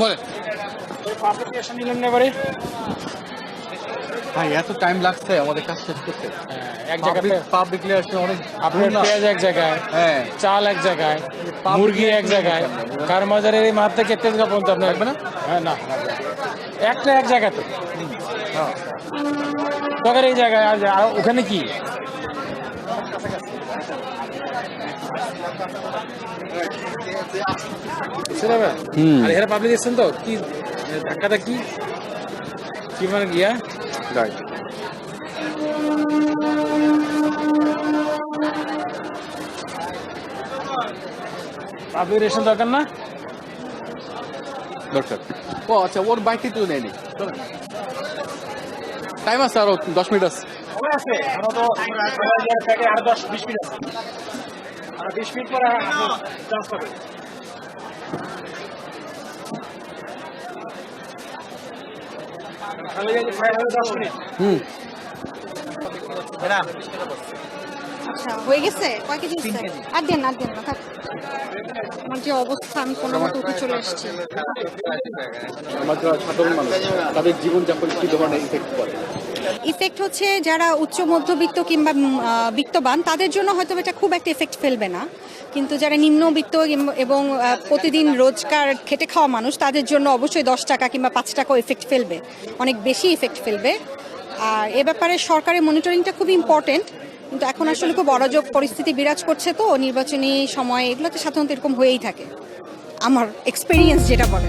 বলে। পাবলিকেশন নিলেন না এবারে? ভাই এত টাইম লাগছে আমাদের কাজ শেষ করতে। এক জায়গাতে পাবলিকলি আসলে অনেক আপনার পেঁয়াজ এক জায়গায় হ্যাঁ। চাল এক জায়গায় মুরগি এক জায়গায় কারমাজারের এই মাঠ থেকে তেজগা পর্যন্ত আপনার লাগবে না? হ্যাঁ না একটা এক জায়গাতে। হ্যাঁ। তোদের এই জায়গায় আর ওখানে কি? আর এখানে পাবলিক এসছেন তো? কি ধাক্কাটা কি? কি মানে গিয়া রাইট পাবলিক রেশন দরকার না? দরকার। ও আচ্ছা ওর বাইকটি তুলে নেয়নি টাইম আছে আরও দশ মিনিট আছে। আর দশ বিশ মিনিট আছে। আর বিশ মিনিট পরে পাবে তাহলে এই যে final দশ মিনিট হুম। আচ্ছা হয়ে গেছে? কয় কেজি আর দেন আর দেন না আমার যে অবস্থা আমি কোনো মতো উঠে চলে এসেছি আমার যারা সাধারণ মানুষ তাদের জীবনযাপন কি ধরনের ইফেক্ট করে? ইফেক্ট হচ্ছে যারা উচ্চ মধ্যবিত্ত কিংবা বিত্তবান তাদের জন্য হয়তো এটা খুব একটা এফেক্ট ফেলবে না। কিন্তু যারা নিম্নবিত্ত এবং প্রতিদিন রোজগার খেটে খাওয়া মানুষ তাদের জন্য অবশ্যই দশ টাকা কিংবা পাঁচ টাকাও এফেক্ট ফেলবে। অনেক বেশি এফেক্ট ফেলবে। আর এ ব্যাপারে সরকারের মনিটরিংটা খুব ইম্পর্টেন্ট কিন্তু এখন আসলে খুব অরাজক পরিস্থিতি বিরাজ করছে তো, নির্বাচনী সময় এগুলোতে সাধারণত এরকম হয়েই থাকে। আমার এক্সপিরিয়েন্স যেটা বলে